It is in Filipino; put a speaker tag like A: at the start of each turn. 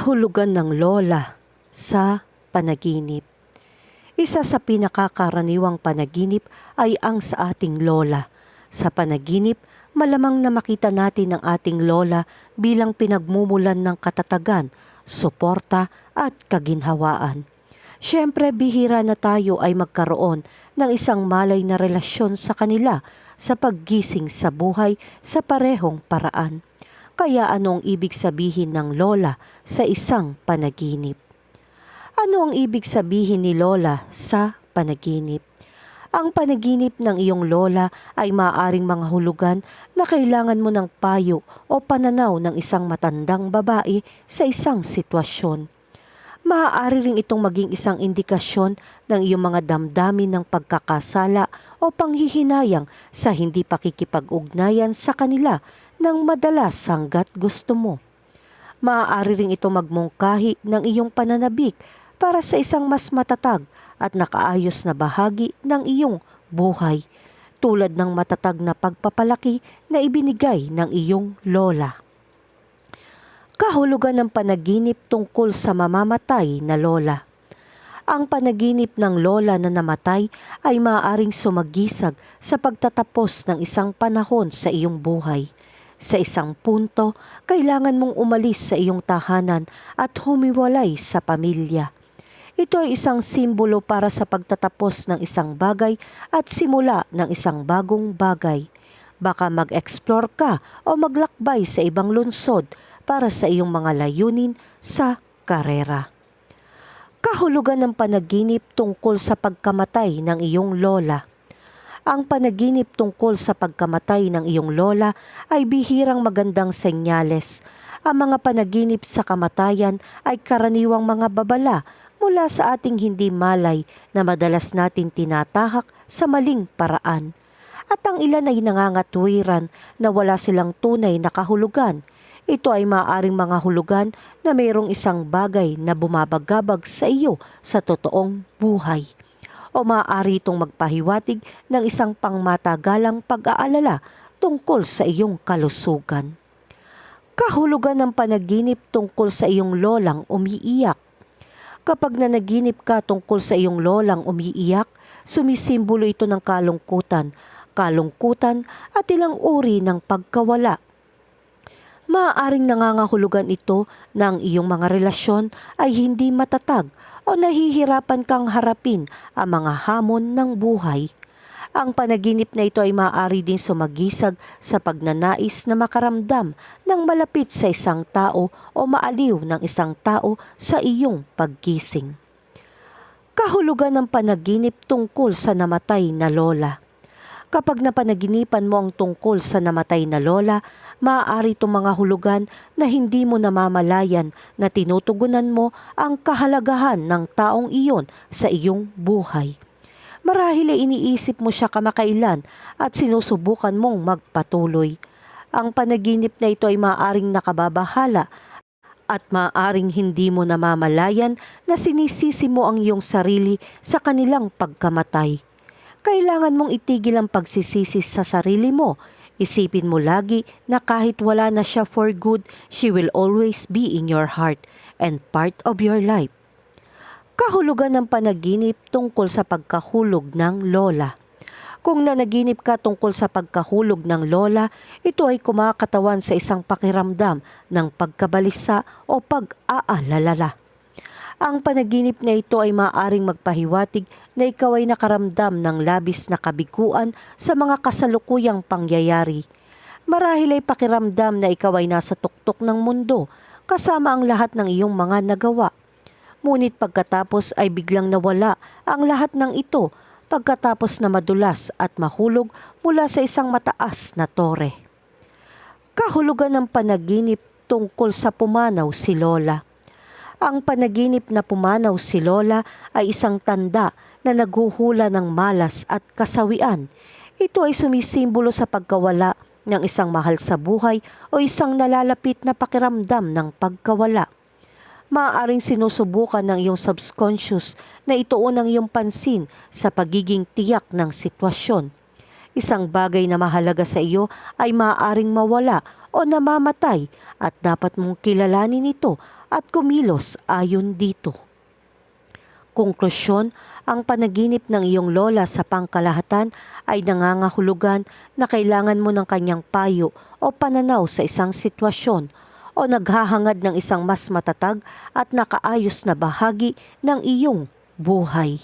A: Kahulugan ng lola sa panaginip. Isa sa pinakakaraniwang panaginip ay ang sa ating lola. Sa panaginip, malamang na makita natin ang ating lola bilang pinagmumulan ng katatagan, suporta at kaginhawaan. Siyempre, bihira na tayo ay magkaroon ng isang malay na relasyon sa kanila sa paggising sa buhay sa parehong paraan. Kaya anong ibig sabihin ng lola sa isang panaginip? Ano ang ibig sabihin ni lola sa panaginip? Ang panaginip ng iyong lola ay maaaring mga hulugan na kailangan mo ng payo o pananaw ng isang matandang babae sa isang sitwasyon. Maaari rin itong maging isang indikasyon ng iyong mga damdamin ng pagkakasala o panghihinayang sa hindi pakikipag-ugnayan sa kanila ng madalas hanggat gusto mo. Maaari rin ito magmungkahi ng iyong pananabik para sa isang mas matatag at nakaayos na bahagi ng iyong buhay, tulad ng matatag na pagpapalaki na ibinigay ng iyong lola. Kahulugan ng panaginip tungkol sa mamamatay na lola. Ang panaginip ng lola na namatay ay maaaring sumagisag sa pagtatapos ng isang panahon sa iyong buhay. Sa isang punto, kailangan mong umalis sa iyong tahanan at humiwalay sa pamilya. Ito ay isang simbolo para sa pagtatapos ng isang bagay at simula ng isang bagong bagay. Baka mag-explore ka o maglakbay sa ibang lungsod para sa iyong mga layunin sa karera. Kahulugan ng panaginip tungkol sa pagkamatay ng iyong lola. Ang panaginip tungkol sa pagkamatay ng iyong lola ay bihirang magandang senyales. Ang mga panaginip sa kamatayan ay karaniwang mga babala mula sa ating hindi malay na madalas natin tinatahak sa maling paraan. At ang ilan ay nangangatwiran na wala silang tunay na kahulugan. Ito ay maaaring mga hulugan na mayroong isang bagay na bumabagabag sa iyo sa totoong buhay o maaari itong magpahiwatig ng isang pangmatagalang pag-aalala tungkol sa iyong kalusugan. Kahulugan ng panaginip tungkol sa iyong lolang umiiyak. Kapag nanaginip ka tungkol sa iyong lolang umiiyak, sumisimbolo ito ng kalungkutan, kalungkutan at ilang uri ng pagkawala. Maaaring nangangahulugan ito ng iyong mga relasyon ay hindi matatag o nahihirapan kang harapin ang mga hamon ng buhay. Ang panaginip na ito ay maaari din sumagisag sa pagnanais na makaramdam ng malapit sa isang tao o maaliw ng isang tao sa iyong paggising. Kahulugan ng panaginip tungkol sa namatay na lola. Kapag napanaginipan mo ang tungkol sa namatay na lola, maaari itong mga hulugan na hindi mo namamalayan na tinutugunan mo ang kahalagahan ng taong iyon sa iyong buhay. Marahil ay iniisip mo siya kamakailan at sinusubukan mong magpatuloy. Ang panaginip na ito ay maaaring nakababahala at maaaring hindi mo namamalayan na sinisisi mo ang iyong sarili sa kanilang pagkamatay kailangan mong itigil ang pagsisisi sa sarili mo. Isipin mo lagi na kahit wala na siya for good, she will always be in your heart and part of your life. Kahulugan ng panaginip tungkol sa pagkahulog ng lola. Kung nanaginip ka tungkol sa pagkahulog ng lola, ito ay kumakatawan sa isang pakiramdam ng pagkabalisa o pag-aalalala. Ang panaginip na ito ay maaaring magpahiwatig na ikaw ay nakaramdam ng labis na kabiguan sa mga kasalukuyang pangyayari. Marahil ay pakiramdam na ikaw ay nasa tuktok ng mundo kasama ang lahat ng iyong mga nagawa. Ngunit pagkatapos ay biglang nawala ang lahat ng ito pagkatapos na madulas at mahulog mula sa isang mataas na tore. Kahulugan ng panaginip tungkol sa pumanaw si Lola. Ang panaginip na pumanaw si Lola ay isang tanda na naghuhula ng malas at kasawian. Ito ay sumisimbolo sa pagkawala ng isang mahal sa buhay o isang nalalapit na pakiramdam ng pagkawala. Maaaring sinusubukan ng iyong subconscious na ituon ang iyong pansin sa pagiging tiyak ng sitwasyon. Isang bagay na mahalaga sa iyo ay maaaring mawala o namamatay at dapat mong kilalanin ito at kumilos ayon dito. Konklusyon, ang panaginip ng iyong lola sa pangkalahatan ay nangangahulugan na kailangan mo ng kanyang payo o pananaw sa isang sitwasyon o naghahangad ng isang mas matatag at nakaayos na bahagi ng iyong buhay.